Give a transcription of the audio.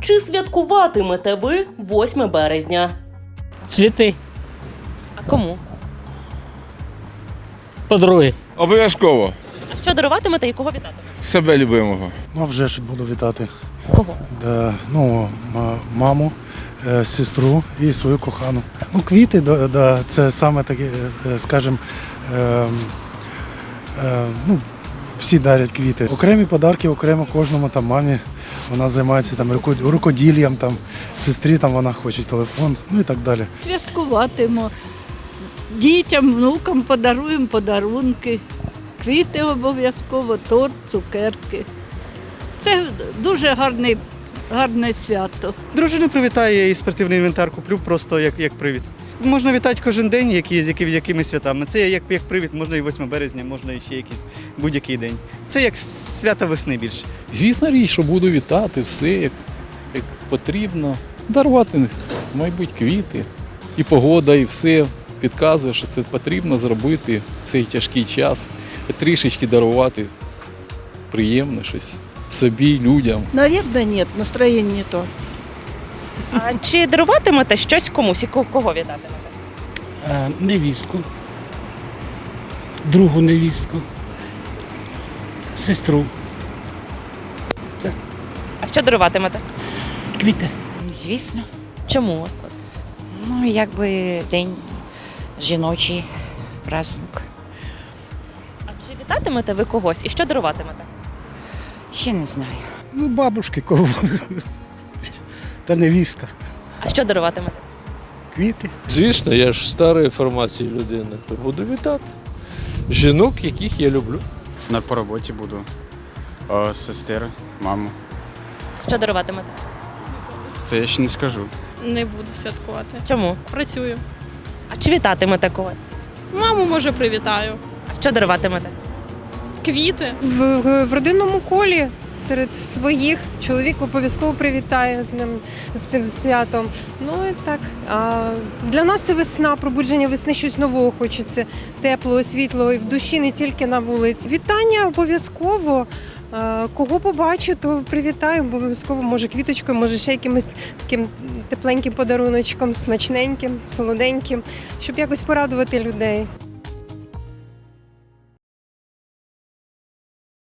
Чи святкуватимете ви 8 березня? Цвіти, А кому? подруги. Обов'язково. А що даруватимете і кого вітатимете? Себе любимого. Ну, а вже ж буду вітати. Кого? Да, ну, ма- маму, е, сестру і свою кохану. Ну, квіти, да, да, це саме таке, е, скажімо, е, е, ну, всі дарять квіти. Окремі подарки, окремо кожному там мамі. Вона займається там рукоділлям, там, сестрі там вона хоче телефон, ну і так далі. Святкуватимемо. Дітям, внукам подаруємо подарунки. Квіти обов'язково, торт, цукерки. Це дуже гарний, гарне свято. Дружину привітаю я їй спортивний інвентар куплю просто як, як привід. Можна вітати кожен день, які, які, якими святами. Це як, як привід, можна і 8 березня, можна і ще якийсь будь-який день. Це як свято весни більше. Звісно річ, що буду вітати все, як, як потрібно. Дарувати, мабуть, квіти. І погода, і все підказує, що це потрібно зробити в цей тяжкий час. Трішечки дарувати приємне щось собі, людям. Наверное, нет, настроение не то. А чи даруватимете щось комусь і ко- кого вітатимете? Е, невістку, другу невістку, сестру, А що даруватимете? квіти. Звісно. Чому? Ну, якби день жіночий праздник. А чи вітатимете ви когось і що даруватимете? Ще не знаю. Ну, бабушки, кого та невістка, А що даруватимете? квіти. Звісно, я ж старої формації людини, то буду вітати. Жінок, яких я люблю. На по роботі буду. О, сестер, маму. Що даруватимете? Це я ще не скажу. Не буду святкувати. Чому? Працюю. А чи вітатимете когось? Маму може привітаю. А що даруватимете? Квіти. В, в родинному колі серед своїх чоловік обов'язково привітає з ним з цим святом. Ну і так. А для нас це весна, пробудження весни, щось нового хочеться, теплого, світлого і в душі не тільки на вулиці. Вітання обов'язково. Кого побачу, то привітаю обов'язково, може квіточкою, може ще якимось таким тепленьким подаруночком, смачненьким, солоденьким, щоб якось порадувати людей.